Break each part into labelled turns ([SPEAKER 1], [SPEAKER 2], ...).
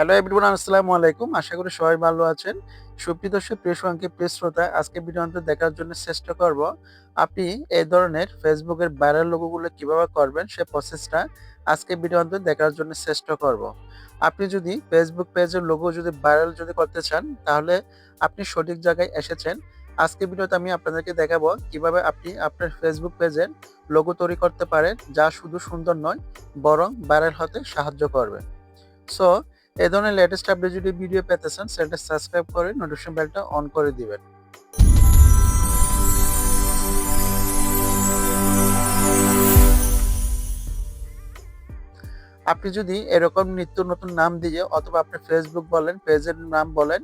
[SPEAKER 1] Hello everyone আসসালামু আলাইকুম। আশা করি সবাই ভালো আছেন। সুপ্রিয় দর্শক, প্রিয় সঙ্গে, প্রিয় শ্রোতা, আজকে ভিডিওটা দেখার জন্য চেষ্টা করব আপনি এই ধরনের ফেসবুকের ভাইরাল লোগোগুলো কীভাবে করবেন, সে প্রসেসটা আজকে ভিডিওতে দেখার জন্য চেষ্টা করব। আপনি যদি ফেসবুক পেজের লোগো যদি ভাইরাল যদি করতে চান, তাহলে আপনি সঠিক জায়গায় এসেছেন। আজকে ভিডিওতে আমি আপনাদেরকে দেখাবো কীভাবে আপনি আপনার ফেসবুক পেজের লোগো তৈরি করতে পারেন, যা শুধু সুন্দর নয়, বরং ভাইরাল হতে সাহায্য করবে। সো এই ধরনের লেটেস্ট আপডেট যদি ভিডিও পেতে চান, চ্যানেলটা সাবস্ক্রাইব করে নোটিফিকেশন বেলটা অন করে দিবেন। আপনি যদি এরকম নিত্য নতুন নাম দিয়ে অথবা আপনার ফেসবুক বলেন পেজের নাম বলেন,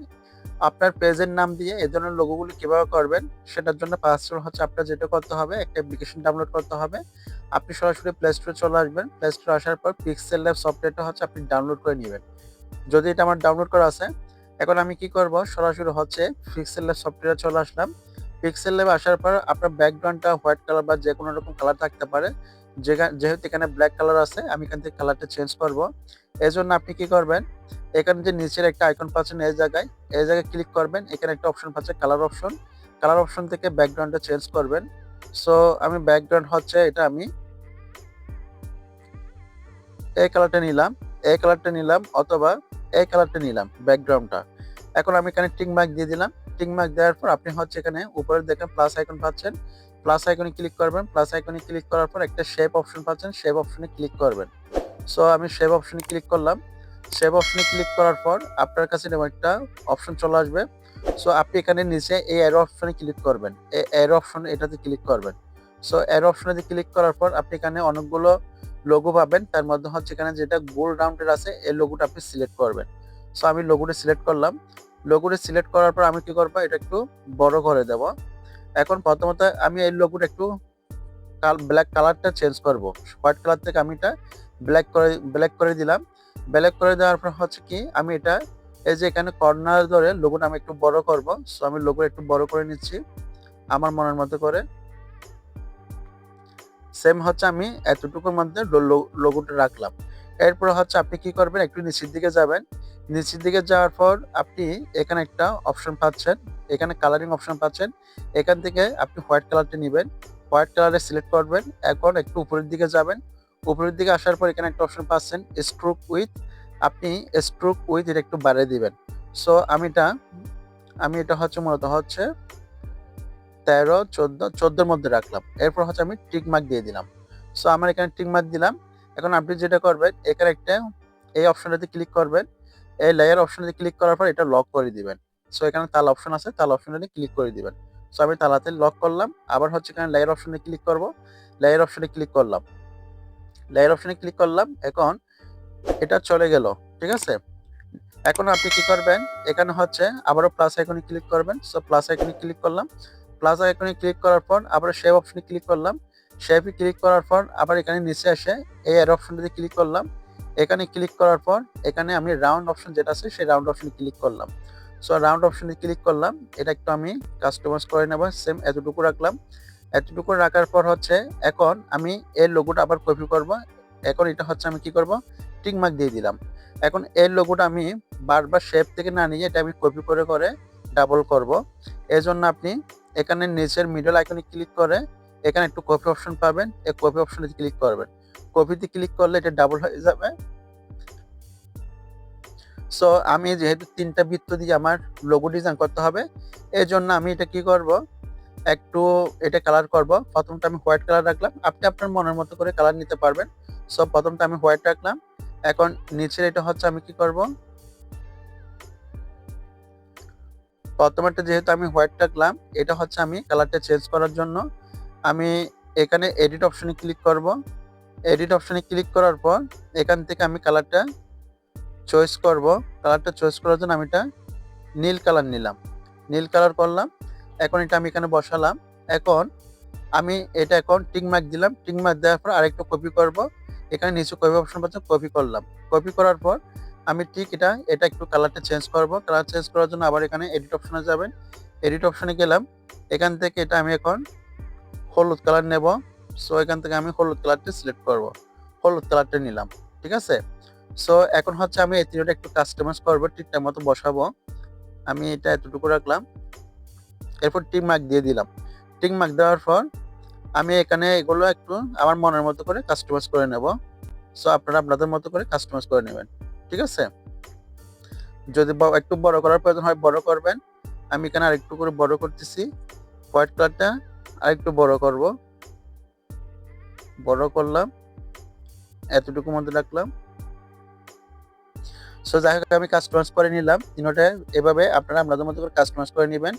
[SPEAKER 1] আপনার পেজের নাম দিয়ে এই ধরনের লোগোগুলো কীভাবে করবেন, সেটার জন্য পাঁচটা হচ্ছে আপনার যেটা করতে হবে, একটা অ্যাপ্লিকেশন ডাউনলোড করতে হবে। আপনি সরাসরি প্লে স্টোরে চলে আসবেন। প্লে স্টোরে আসার পর পিক্সেল ল্যাব সফটওয়্যারটা হচ্ছে আপনি ডাউনলোড করে নেবেন। যদি এটা আমার ডাউনলোড করা আছে, এখন আমি কি করব? সরাসরি হচ্ছে পিক্সেল ল্যাব সফটওয়্যার চলে আসলাম। পিক্সেল ল্যাবে আসার পর আপনার ব্যাকগ্রাউন্ডটা হোয়াইট কালার বা যে কোনো রকম কালার থাকতে পারে। যেহেতু এখানে ব্ল্যাক কালার আছে, আমি এখান থেকে কালারটা চেঞ্জ করব। এই জন্য আপনি কি করবেন? এখানে যে নিচের একটা আইকন পাচ্ছেন এই জায়গায় এই জায়গায় ক্লিক করবেন। এখানে একটা অপশন পাচ্ছে কালার অপশন কালার অপশন থেকে ব্যাকগ্রাউন্ডটা চেঞ্জ করবেন। সো আমি ব্যাকগ্রাউন্ড হচ্ছে এটা আমি এই কালারটা নিলাম। এই কালারটা নিলাম অথবা এই কালারটা নিলাম ব্যাকগ্রাউন্ডটা এখন আমি এখানে টিং মার্ক দিয়ে দিলাম। টিং মার্ক দেওয়ার পর আপনি হচ্ছে এখানে উপরে দেখেন প্লাস আইকন পাচ্ছেন। প্লাস আইকনে ক্লিক করবেন। প্লাস আইকনে ক্লিক করার পর একটা শেপ অপশন পাচ্ছেন। শেপ অপশনে ক্লিক করবেন। সো আমি শেপ অপশনে ক্লিক করলাম। শেপ অপশনে ক্লিক করার পর আপনার কাছে এরকম একটা অপশন চলে আসবে। সো আপনি এখানে নিচে এই এরো অপশনে ক্লিক করবেন। এই এরো অপশন এটাতে ক্লিক করবেন। সো এরো অপশনে ক্লিক করার পর আপনি এখানে অনেকগুলো লোগো পাবেন। তার মধ্যে হচ্ছে এখানে যেটা গোল রাউন্ডের আছে, এই লোগোটা আপনি সিলেক্ট করবেন। সো আমি লোগোটা সিলেক্ট করলাম। লোগোটা সিলেক্ট করার পর আমি কি করব? এটা একটু বড় করে দেব। এখন প্রথমত আমি এই লোগোটা একটু ব্ল্যাক কালারটা চেঞ্জ করব। হোয়াইট কালার থেকে আমি এটা ব্ল্যাক করে ব্ল্যাক করে দিলাম। ব্ল্যাক করে দেওয়ার পর হচ্ছে কি, আমি এটা এই যে এখানে কর্নার ধরে লোগোটা আমি একটু বড় করব। সো আমি লোগোটা একটু বড় করে নিচ্ছি। আমার মনের মতো করে। সেম হচ্ছে আমি এতটুকুর মধ্যে লোগোটা রাখলাম। এরপর হচ্ছে আপনি কি করবেন? একটু নিচের দিকে যাবেন। নিচের দিকে যাওয়ার পর আপনি এখানে একটা অপশন পাচ্ছেন। এখানে কালারিং অপশন পাচ্ছেন। এখান থেকে আপনি হোয়াইট কালারটা নেবেন। হোয়াইট কালারে সিলেক্ট করবেন। এখন একটু উপরের দিকে যাবেন। উপরের দিকে আসার পর এখানে একটা অপশন পাচ্ছেন স্ট্রোক উইথ আপনি স্ট্রোক উইথ এটা একটু বাড়িয়ে দিবেন। সো আমি এটা আমি এটা হচ্ছে মূলত হচ্ছে তেরো, চোদ্দ, চোদ্দোর মধ্যে রাখলাম। এরপর হচ্ছে আমি টিক মার্ক দিয়ে দিলাম। সো আমার এখানে টিক মার্ক দিলাম। এখন আপনি যেটা করবেন, এখানে একটা এই অপশনটাতে ক্লিক করবেন। এই লেয়ার অপশনটাতে ক্লিক করার পর এটা লক করে দিবেন। সো এখানে তাল অপশন আছে, তাল অপশনটাতে ক্লিক করে দিবেন। সো আমি তালাতে লক করলাম। আবার হচ্ছে এখানে লেয়ার অপশনে ক্লিক করব। লেয়ার অপশনে ক্লিক করলাম। লেয়ার অপশনে ক্লিক করলাম। এখন এটা চলে গেল। ঠিক আছে? এখন আপনি কি করবেন? এখানে হচ্ছে আবারও প্লাস আইকনে ক্লিক করবেন। সো প্লাস আইকনে ক্লিক করলাম। প্লাস আইকনে ক্লিক করার পর আবার শেপ অপশনে ক্লিক করলাম। শেপে ক্লিক করার পর আবার এখানে নিচে এসে এই এর অপশনটাতে ক্লিক করলাম। এখানে ক্লিক করার পর এখানে আমি রাউন্ড অপশন যেটা আছে সেই রাউন্ড অপশনে ক্লিক করলাম। সো রাউন্ড অপশনে ক্লিক করলাম। এটা একটু আমি কাস্টমাইজ করে নেব। সেম এতটুকু রাখলাম। এতটুকু রাখার পর হচ্ছে এখন আমি এর লোগোটা আবার কপি করব। এখন এটা হচ্ছে আমি কি করব? টিক মার্ক দিয়ে দিলাম। এখন এর লোগোটা আমি বারবার শেপ থেকে না নিয়ে এটা আমি কপি করে করে ডাবল করব। এই জন্য আপনি এখানে নিচের মিডল আইকনে ক্লিক করে, এখানে একটু কপি অপশন পাবেন, এই কপি অপশনে ক্লিক করবেন। কপিতে ক্লিক করলে এটা ডাবল হয়ে যাবে। সো আমি যেহেতু তিনটা বৃত্ত দিয়ে আমার লোগো ডিজাইন করতে হবে এই জন্য আমি এটা কি করব? একটু এটা কালার করব। প্রথমটা আমি হোয়াইট কালার রাখলাম। আপনি আপনার মনের মতো করে কালার নিতে পারবেন। সো প্রথমটা আমি হোয়াইট রাখলাম। এখন নিচের এটা হচ্ছে আমি কি করব? প্রথমটা যেহেতু আমি হোয়াইট রাখলাম এটা হচ্ছে আমি কালারটা চেঞ্জ করার জন্য আমি এখানে এডিট অপশনে ক্লিক করব। এডিট অপশনে ক্লিক করার পর এখান থেকে আমি কালারটা চয়েস করব। কালারটা চয়েস করার জন্য আমি এটা নীল কালার নিলাম। নীল কালার করলাম, এখন এটা আমি এখানে বসালাম। এখন আমি এটা এখন টিক মার্ক দিলাম। টিক মার্ক দেওয়ার পর আরেকটা কপি করব। এখানে নিচে কপি অপশন পাচ্ছে কপি করলাম। কপি করার পর আমি ঠিক এটা এটা একটু কালারটা চেঞ্জ করব। কালার চেঞ্জ করার জন্য আবার এখানে এডিট অপশনে যাবেন। এডিট অপশনে গেলাম। এখান থেকে এটা আমি এখন হলুদ কালার নেব। সো এখান থেকে আমি হলুদ কালারটা সিলেক্ট করব। হলুদ কালারটা নিলাম। ঠিক আছে? সো এখন হচ্ছে আমি এই তিনটা একটু কাস্টমাইজ করব। ঠিকঠাক মতো বসাবো। আমি এটা এতটুকু রাখলাম। এরপর টিক মার্ক দিয়ে দিলাম। টিক মার্ক দেওয়ার পর আমি এখানে এগুলো একটু আমার মনের মতো করে কাস্টমাইজ করে নেব। সো আপনারা আপনাদের মতো করে কাস্টমাইজ করে নেবেন। ঠিক আছে? যদি একটু বড় করার প্রয়োজন হয়, বড় করবেন। আমি এখানে আরেকটু করে বড় করতেছি। হোয়াইট কালারটা আরেকটু বড় করব। বড় করলাম। এতটুকু মধ্যে রাখলাম। সো যাই হোক, আমি কাস্টমাইজ করে নিলাম। তিনোটা এভাবে আপনারা আপনাদের মতো করে কাস্টমাইজ করে নেবেন।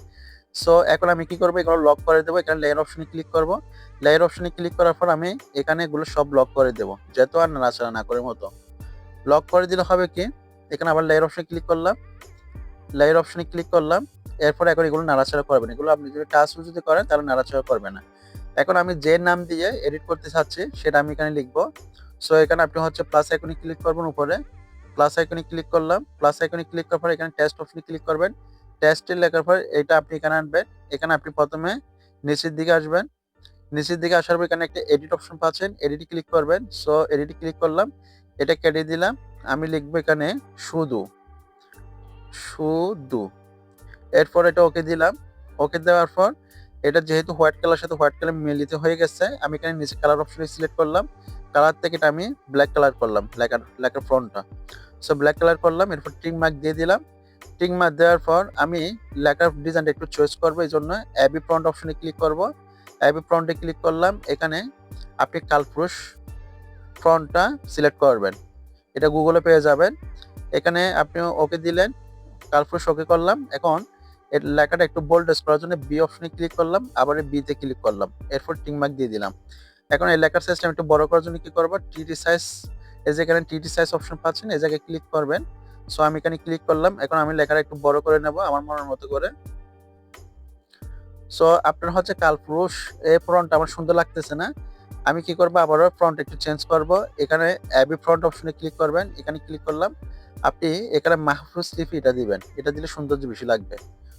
[SPEAKER 1] সো এখন আমি কি করব? এগুলো লক করে দেবো। এখানে লেয়ার অপশনে ক্লিক করব। লেয়ার অপশনে ক্লিক করার পর আমি এখানে এগুলো সব লক করে দেবো। যেহেতু আর নাড়াচাড়া না করে মতো। লক করে দিলে হবে কি? এখানে আবার লেয়ার অপশনে ক্লিক করলাম। লেয়ার অপশনে ক্লিক করলাম। এরপর এখন এগুলো নাড়াচাড়া করবেন এগুলো আপনি যদি টাচ যদি করেন, তাহলে নাড়াচাড়া করবে না। এখন আমি যে নাম দিয়ে এডিট করতে চাচ্ছি, সেটা আমি এখানে লিখব। সো এখানে আপনি হচ্ছে প্লাস আইকনে ক্লিক করবেন উপরে। প্লাস আইকনে ক্লিক করলাম। প্লাস আইকনে ক্লিক করার পর এখানে টেস্ট অপশনে ক্লিক করবেন। টেস্টে লেখার পর এটা আপনি এখানে আনবেন। এখানে আপনি প্রথমে নিচের দিকে আসবেন। নিচের দিকে আসার পর এখানে একটা এডিট অপশন পাচ্ছেন। এডিটে ক্লিক করবেন। সো এডিটে ক্লিক করলাম। এটা কেটে দিলাম। আমি লিখব এখানে শুধু। শুধু। এরপর এটা ওকে দিলাম। ওকে দেওয়ার পর এটা যেহেতু হোয়াইট কালার সাথে হোয়াইট কালার মিলিত হয়ে গেছে, আমি এখানে নিচে কালার অপশনে সিলেক্ট করলাম। কালার থেকে এটা আমি ব্ল্যাক কালার করলাম লেখার লেখার ফ্রন্টটা। সো ব্ল্যাক কালার করলাম, এরপর টিং মার্ক দিয়ে দিলাম। টিং মার্ক দেওয়ার পর আমি লেখার ডিজাইনটা একটু চয়েস করব এই জন্য অ্যাবি ফ্রন্ট অপশনে ক্লিক করব। অ্যাবি ফ্রন্টে ক্লিক করলাম, এখানে আপনি কালপুরুষ ফ্রন্টটা সিলেক্ট করবেন। এটা গুগলে পেয়ে যাবেন। এখানে আপনি ওকে দিলেন কালপুরুষ ওকে করলাম। এখন এর লেখাটা একটু বোল্ডেস করার জন্য বি অপশনে ক্লিক করলাম, আবার বিতে ক্লিক করলাম। এরপর টিক মার্ক দিয়ে দিলাম। এখন এই লেখার সাইজটা একটু বড় করার জন্য কি করব? টিটি সাইজ এই যে এখানে টিটি সাইজ অপশন পাচ্ছেন, এই জায়গায় ক্লিক করবেন। সো আমি এখানে ক্লিক করলাম। এখন আমি লেখাটা একটু বড় করে নেব, আমার মনের মতো করে। সো আপনার হচ্ছে কালপুরুষ এই ফ্রন্ট আমার সুন্দর লাগতেছে না। আমি কি করব? আবারও ফ্রন্ট একটু চেঞ্জ করব। এখানে অ্যাবি ফ্রন্ট অপশনে ক্লিক করবেন। এখানে ক্লিক করলাম। আপনি এখানে মাহফুজ লিপি এটা দিবেন। এটা দিলে সৌন্দর্য বেশি লাগবে।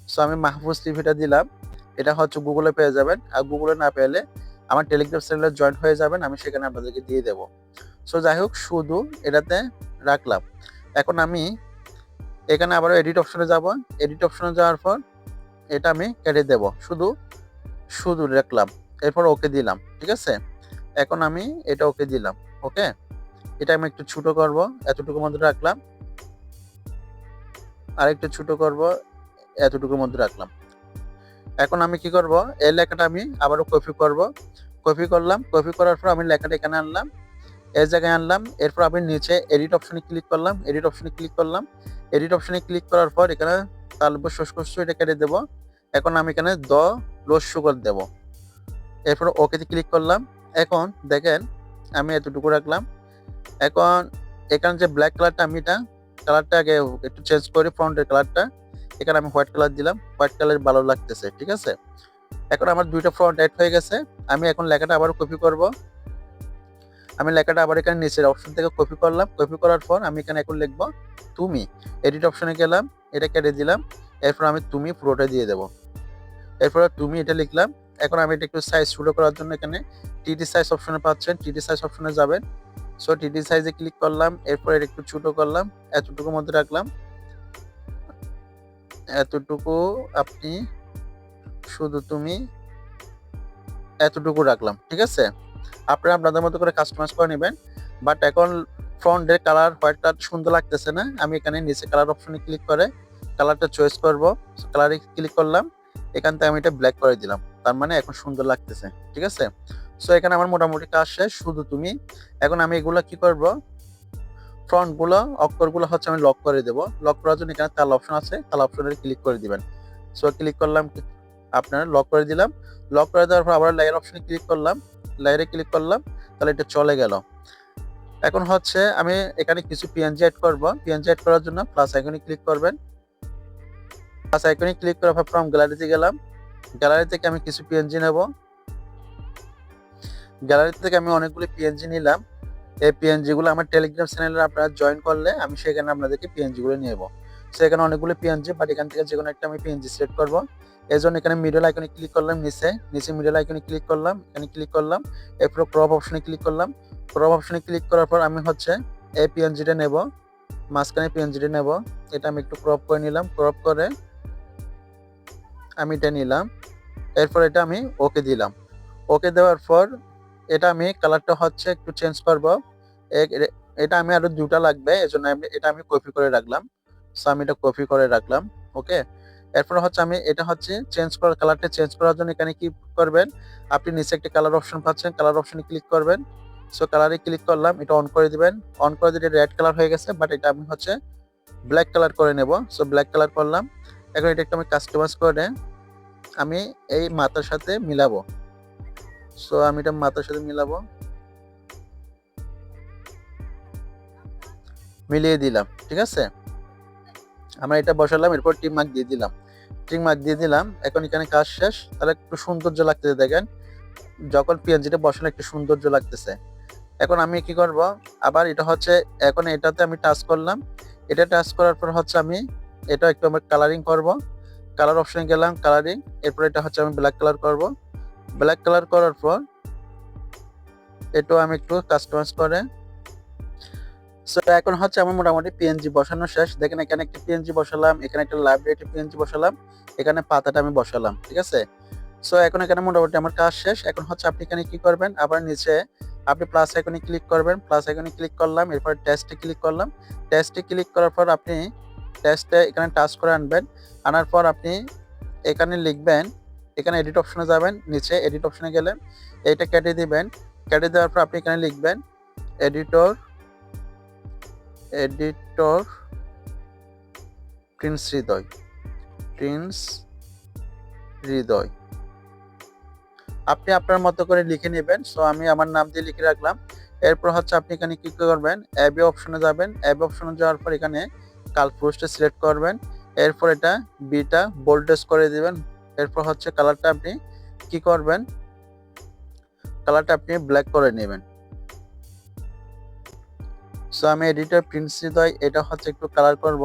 [SPEAKER 1] সো আমি মাহফুজ লিপিটা দিলাম। এটা হচ্ছে গুগলে পেয়ে যাবেন। আর গুগলে না পেলে আমার টেলিগ্রাম চ্যানেলে জয়েন হয়ে যাবেন। আমি সেখানে আপনাদেরকে দিয়ে দেবো। সো যাই হোক, শুধু এটাতে রাখলাম। এখন আমি এখানে আবারও এডিট অপশনে যাব। এডিট অপশনে যাওয়ার পর এটা আমি কেটে দেব। শুধু শুধু রাখলাম। এরপর ওকে দিলাম। ঠিক আছে? এখন আমি এটা ওকে দিলাম, ওকে? এটা আমি একটু ছোট করব, এতটুকুর মধ্যে রাখলাম। আর একটু ছোট করব, এতটুকুর মধ্যে রাখলাম। এখন আমি কি করব, এই লেখাটা আমি আবারও কপি করব। কপি করলাম কপি করার পর আমি লেখাটা এখানে আনলাম। এই জায়গায় আনলাম, এরপর আমি নিচে এডিট অপশনে ক্লিক করলাম এডিট অপশনে ক্লিক করলাম। এডিট অপশনে ক্লিক করার পর এখানে তালব শস্য এটা কেটে দেব। এখন আমি এখানে দ রস্য করে দেব। এরপর ওকেতে ক্লিক করলাম। এখন দেখেন, আমি এতটুকু রাখলাম। এখন এখানে যে ব্ল্যাক কালারটা আমি এটা কালারটা আগে একটু চেঞ্জ করি ফ্রন্টের কালারটা এখানে আমি হোয়াইট কালার দিলাম হোয়াইট কালার ভালো লাগতেছে, ঠিক আছে? এখন আমার দুইটা ফ্রন্ট অ্যাড হয়ে গেছে, আমি এখন লেখাটা আবার কপি করব। আমি লেখাটা আবার এখানে নিচের অপশন থেকে কপি করলাম কপি করার পর আমি এখানে এখন লিখব, তুমি। এডিট অপশনে গেলাম, এটা কেটে দিলাম, এরপর আমি তুমি পুরোটা দিয়ে দেবো। এরপর তুমি এটা লিখলাম, এখন আমি এটা একটু সাইজ ছোট করার জন্য এখানে টিটি সাইজ অপশনে পাচ্ছেন টিটি সাইজ অপশনে যাবেন। সো টিডি সাইজে ক্লিক করলাম, এরপর একটু ছোট করলাম, এতটুকুর মধ্যে রাখলাম। এতটুকু আপনি, শুধু তুমি এতটুকু রাখলাম, ঠিক আছে? আপনারা আপনাদের মতো করে কাস্টমাইজ করে নেবেন বাট এখন ফ্রন্টের কালার হোয়াইট কালার সুন্দর লাগতেছে না। আমি এখানে নিচে কালার অপশনে ক্লিক করে কালারটা চয়েস করব। কালারে ক্লিক করলাম, এখান থেকে আমি এটা ব্ল্যাক করে দিলাম। তার মানে এখন সুন্দর লাগতেছে, ঠিক আছে? সো এখানে আমার মোটামুটি কাজ শেষ শুধু তুমি। এখন আমি এগুলো কি করব? ফ্রন্টগুলো, অক্ষরগুলো হচ্ছে আমি লক করে দেব। লক করার জন্য এখানে তাল অপশন আছে, তাল অপশনে ক্লিক করে দিবেন। সো ক্লিক করলাম, আপনার লক করে দিলাম। লক করে দেওয়ার পর আবার লেয়ার অপশনে ক্লিক করলাম। লেয়ারে ক্লিক করলাম, তাহলে এটা চলে গেল। এখন হচ্ছে আমি এখানে কিছু পিএনজি অ্যাড করব। পিএনজি অ্যাড করার জন্য প্লাস আইকনে ক্লিক করবেন। প্লাস আইকনে ক্লিক করার পর ফ্রম গ্যালারিতে গেলাম। গ্যালারি থেকে আমি কিছু পিএনজি নেব। গ্যালারি থেকে আমি অনেকগুলি পিএনজি নিলাম। এই পিএনজি গুলো আমার টেলিগ্রাম চ্যানেলে আপনারা জয়েন করলে আমি সেখানে আপনাদেরকে পিএনজি গুলো নিয়ে যাব সেখানে অনেকগুলো পিএনজি বাট এখান থেকে যে কোনো একটা আমি পিএনজি সিলেক্ট করব। এই জন্য এখানে মিডল আইকনে ক্লিক করলাম নিচে। নিচে মিডল আইকনে ক্লিক করলাম। এখানে ক্লিক করলাম। এরপর ক্রপ অপশনে ক্লিক করলাম। ক্রপ অপশনে ক্লিক করার পর আমি হচ্ছে এই পিএনজিটা নেব। মাঝখানে পিএনজিটা নেব। এটা আমি একটু ক্রপ করে নিলাম। ক্রপ করে আমি এটা নিলাম। এরপর এটা আমি ওকে দিলাম। ওকে দেওয়ার পর এটা আমি কালারটা হচ্ছে একটু চেঞ্জ করব। এটা আমি আরও দুটা লাগবে, এজন্য আমি, এটা আমি কপি করে রাখলাম। সো আমি এটা কপি করে রাখলাম, ওকে? এরপর হচ্ছে আমি, এটা হচ্ছে চেঞ্জ করার কালারটা চেঞ্জ করার জন্য এখানে কি করবেন? আপনি নিচে একটা কালার অপশন পাচ্ছেন কালার অপশনে ক্লিক করবেন। সো কালারে ক্লিক করলাম, এটা অন করে দিবেন। অন করে দিলে রেড কালার হয়ে গেছে বাট এটা আমি হচ্ছে ব্ল্যাক কালার করে নেব। সো ব্ল্যাক কালার করলাম। এখন এটা একটু আমি কাস্টমাইজ করে আমি এই মাথার সাথে মিলাবো। সো আমি এটা মাথার সাথে মিলাবো। মিলিয়ে দিলাম, ঠিক আছে? আমরা এটা বসালাম, এরপর টিম মার্ক দিয়ে দিলাম। টিম মার্ক দিয়ে দিলাম, এখন এখানে কাজ শেষ। তাহলে একটু সৌন্দর্য লাগতেছে, দেখেন। যখন পিএনজিটা বসানো একটু সৌন্দর্য লাগতেছে। এখন আমি কি করব? আবার এটা হচ্ছে, এখন এটাতে আমি টাচ করলাম। এটা টাচ করার পর হচ্ছে আমি এটা একটু আমার কালারিং করব। কালার অপশনে গেলাম কালারিং এরপর এটা হচ্ছে আমি ব্ল্যাক কালার করব। ব্ল্যাক কালার করার পর, এটাও আমি একটু কাস্টমাইজ করে। সো এখন হচ্ছে আমার মোটামুটি পিএনজি বসানো শেষ। দেখেন এখানে একটা পিএনজি বসালাম, এখানে একটা লাইব্রেরি পিএনজি বসালাম, এখানে পাতাটা আমি বসালাম, ঠিক আছে? সো এখন এখানে মোটামুটি আমার কাজ শেষ। এখন হচ্ছে আপনি এখানে কি করবেন? আবার নিচে আপনি প্লাস আইকনে ক্লিক করবেন। প্লাস আইকনে ক্লিক করলাম, এরপর টেস্টে ক্লিক করলাম। টেস্টে ক্লিক করার পর আপনি টেস্টে এখানে টাচ করে আনবেন। আনার পর আপনি এখানে লিখবেন এখানে এডিট অপশনে যাবেন, নিচে এডিট অপশনে গেলে এইটা কেটে দিবেন, কেটে দেওয়ার পর আপনি এখানে লিখবেন editor editor Prince Hriday Prince Hriday আপনি আপনার মতো করে লিখে নেবেন সো আমি আমার নাম দিয়ে লিখে রাখলাম। এরপর হচ্ছে আপনি এখানে কি করবেন অ্যাবে অপশনে যাবেন অ্যাবে অপশনে যাওয়ার পর এখানে কাল পোস্টে সিলেক্ট করবেন, এরপর এটা বিটা বোল্ডেস করে দিবেন এরপর হচ্ছে কালারটা আপনি কি করবেন? কালারটা আপনি ব্ল্যাক করে নেবেন। সো আমি এডিটর প্রিন্স হৃদয় এটা হচ্ছে একটু কালার করব।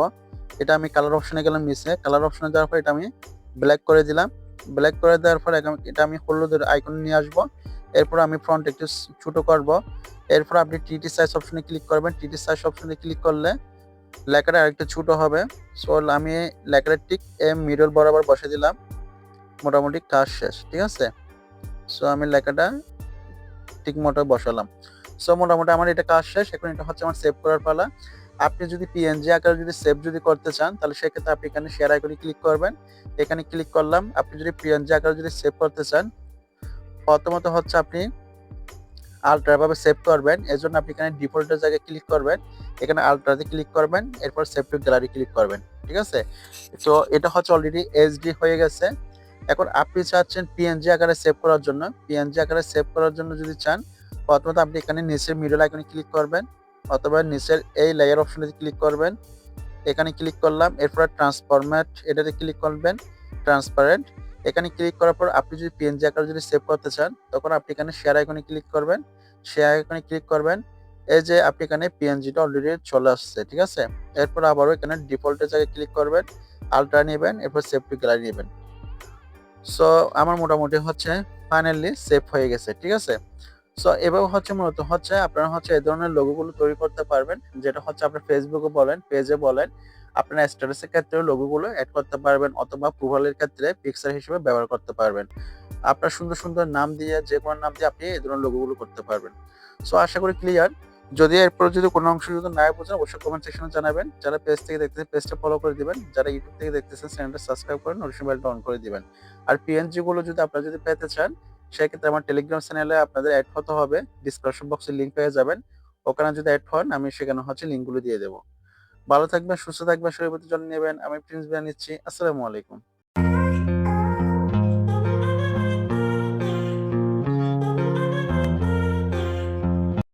[SPEAKER 1] এটা আমি কালার অপশনে গেলাম নিচে। কালার অপশনে যাওয়ার পর এটা আমি ব্ল্যাক করে দিলাম। ব্ল্যাক করে দেওয়ার পর এটা আমি হলুদের আইকন নিয়ে আসব। এরপর আমি ফ্রন্ট একটু ছোটো করব। এরপর আপনি টিটি সাইজ অপশনে ক্লিক করবেন। টিটি সাইজ অপশনে ক্লিক করলে লেখাটা আরেকটু ছোট হবে। সো আমি লেখাটা ঠিক এম মিডল বরাবর বসে দিলাম। মোটামুটি কাজ শেষ, ঠিক আছে? সো আমি লেখাটা ঠিক মতো বসালাম। সো মোটামুটি আমার এটা কাজ শেষ, এখন এটা হচ্ছে আমার সেভ করার পালা। আপনি যদি পিএনজি আকারে যদি সেভ যদি করতে চান, তাহলে সেক্ষেত্রে আপনি এখানে শেয়ার আইকনে ক্লিক করবেন। এখানে ক্লিক করলাম, আপনি যদি পিএনজি আকারে যদি সেভ করতে চান, প্রথমত হচ্ছে আপনি আলট্রা ভাবে সেভ করবেন এর জন্য আপনি এখানে ডিফল্টের জায়গায় ক্লিক করবেন। এখানে আলট্রাতে ক্লিক করবেন, এরপর সেভ টু গ্যালারি ক্লিক করবেন, ঠিক আছে? তো এটা হচ্ছে অলরেডি এইচডি হয়ে গেছে। এখন আপনি চাচ্ছেন পিএনজি আকারে সেভ করার জন্য। পিএনজি আকারে সেভ করার জন্য যদি চান, প্রথমত আপনি এখানে নিচের মিডল আইকনে ক্লিক করবেন, অথবা নিচের এই লেয়ার অপশনে ক্লিক করবেন। এখানে ক্লিক করলাম, এরপর ট্রান্সফরম্যাট এটাতে ক্লিক করবেন ট্রান্সপারেন্ট এখানে ক্লিক করার পর আপনি যদি পিএনজি আকারে যদি সেভ করতে চান, তখন আপনি এখানে শেয়ার আইকনে ক্লিক করবেন। শেয়ার আইকনে ক্লিক করবেন। এই যে আপনি এখানে পিএনজিটা অলরেডি চলে আসছে, ঠিক আছে? এরপর আবারও এখানে ডিফল্টের জায়গায় ক্লিক করবেন আলট্রা নেবেন, এরপর সেভ টু গ্যালারি নেবেন। সো আমার মোটামুটি হচ্ছে ফাইনালি সেভ হয়ে গেছে, ঠিক আছে? সো এভাবে হচ্ছে মূলত হচ্ছে আপনারা হচ্ছে এই ধরনের লোগোগুলো তৈরি করতে পারবেন, যেটা হচ্ছে আপনার ফেসবুকে বলেন পেজে বলেন, আপনার স্ট্যাটাসের ক্ষেত্রে লোগোগুলো অ্যাড করতে পারবেন অথবা প্রোফাইলের ক্ষেত্রে পিকচার হিসেবে ব্যবহার করতে পারবেন। আপনার সুন্দর সুন্দর নাম দিয়ে, যে কোনো নাম দিয়ে আপনি এই ধরনের লোগোগুলো করতে পারবেন। সো আশা করি ক্লিয়ার যদি এরপর যদি কোনো অংশ যদি না বোঝেন অবশ্যই কমেন্ট সেকশনে জানাবেন। যারা পেজ থেকে দেখতেছেন পেজটা ফলো করে দিবেন। যারা ইউটিউব থেকে দেখতেছেন চ্যানেলটা সাবস্ক্রাইব করে নোটিফিকেশন বেলটা অন করে দিবেন। আর পিএনজি গুলো যদি আপনারা যদি পেতে চান, সেক্ষেত্রে আমার টেলিগ্রাম চ্যানেলে আপনাদের অ্যাড হতে হবে। ডিসক্রিপশন বক্সে লিঙ্ক পেয়ে যাবেন। ওখানে যদি অ্যাড হন, আমি সেখানে হচ্ছে লিঙ্কগুলো দিয়ে দেবো। ভালো থাকবেন, সুস্থ থাকবেন, শরীর যত্ন নেবেন। আমি প্রিন্স বিয়া নিচ্ছি। আসসালামু আলাইকুম।